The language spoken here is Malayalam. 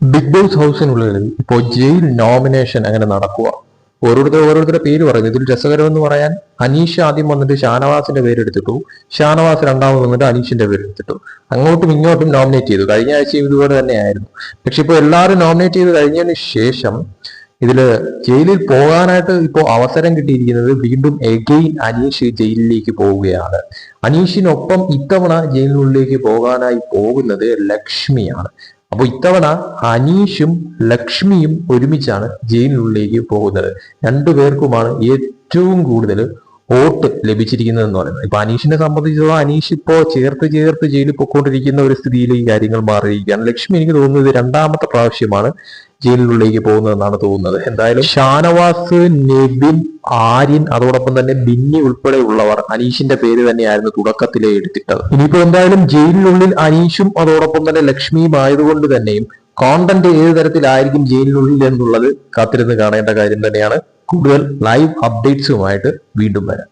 ബിഗ് ബോസ് ഹൗസിനുള്ളിൽ ഇപ്പോൾ ജയിൽ നോമിനേഷൻ അങ്ങനെ നടക്കുക ഓരോരുത്തർ ഓരോരുത്തരുടെ പേര് പറയുന്നു ഇതിൽ രസകരമെന്ന് പറയാൻ അനീഷ് ആദ്യം വന്നിട്ട് ഷാനവാസിന്റെ പേരെടുത്തിട്ടു. ഷാനവാസ് രണ്ടാമത് വന്നിട്ട് അനീഷിന്റെ പേരെടുത്തിട്ടു. അങ്ങോട്ടും ഇങ്ങോട്ടും നോമിനേറ്റ് ചെയ്തു. കഴിഞ്ഞ ആഴ്ചയും ഇതുപോലെ തന്നെയായിരുന്നു. പക്ഷെ ഇപ്പോൾ എല്ലാവരും നോമിനേറ്റ് ചെയ്ത് കഴിഞ്ഞതിന് ശേഷം ഇതിൽ ജയിലിൽ പോകാനായിട്ട് ഇപ്പോൾ അവസരം കിട്ടിയിരിക്കുന്നത് വീണ്ടും എഗെയിൻ അനീഷ് ജയിലിലേക്ക് പോവുകയാണ്. അനീഷിനൊപ്പം ഇത്തവണ ജയിലിനുള്ളിലേക്ക് പോകാനായി പോകുന്നത് ലക്ഷ്മിയാണ്. അപ്പോൾ ഇത്തവണ ഹനീഷും ലക്ഷ്മിയും ഒരുമിച്ചാണ് ജയിലിനുള്ളിലേക്ക് പോകുന്നത്. രണ്ടു പേർക്കുമാണ് ഏറ്റവും കൂടുതൽ വോട്ട് ലഭിച്ചിരിക്കുന്നത് എന്ന് പറയുന്നത്. ഇപ്പൊ അനീഷിനെ സംബന്ധിച്ചിടത്തോളം അനീഷ് ഇപ്പോ ചേർത്ത് ചേർത്ത് ജയിലിൽ പൊക്കോണ്ടിരിക്കുന്ന ഒരു സ്ഥിതിയിൽ ഈ കാര്യങ്ങൾ മാറിയിരിക്കുകയാണ്. ലക്ഷ്മി എനിക്ക് തോന്നുന്നത് രണ്ടാമത്തെ പ്രാവശ്യമാണ് ജയിലിനുള്ളിലേക്ക് പോകുന്നതെന്നാണ് തോന്നുന്നത്. എന്തായാലും ഷാനവാസ് നെബിൻ ആര്യൻ അതോടൊപ്പം തന്നെ ബിന്നി ഉൾപ്പെടെയുള്ളവർ അനീഷിന്റെ പേര് തന്നെയായിരുന്നു തുടക്കത്തിലെ എടുത്തിട്ടത്. ഇനിയിപ്പോ എന്തായാലും ജയിലിനുള്ളിൽ അനീഷും അതോടൊപ്പം തന്നെ ലക്ഷ്മിയും ആയതുകൊണ്ട് തന്നെയും കോണ്ടന്റ് ഏത് തരത്തിലായിരിക്കും ജയിലിനുള്ളിൽ എന്നുള്ളത് കാത്തിരുന്ന് കാണേണ്ട കാര്യം തന്നെയാണ്. കൂടുതൽ ലൈവ് അപ്ഡേറ്റ്സുമായിട്ട് വീണ്ടും വരാം.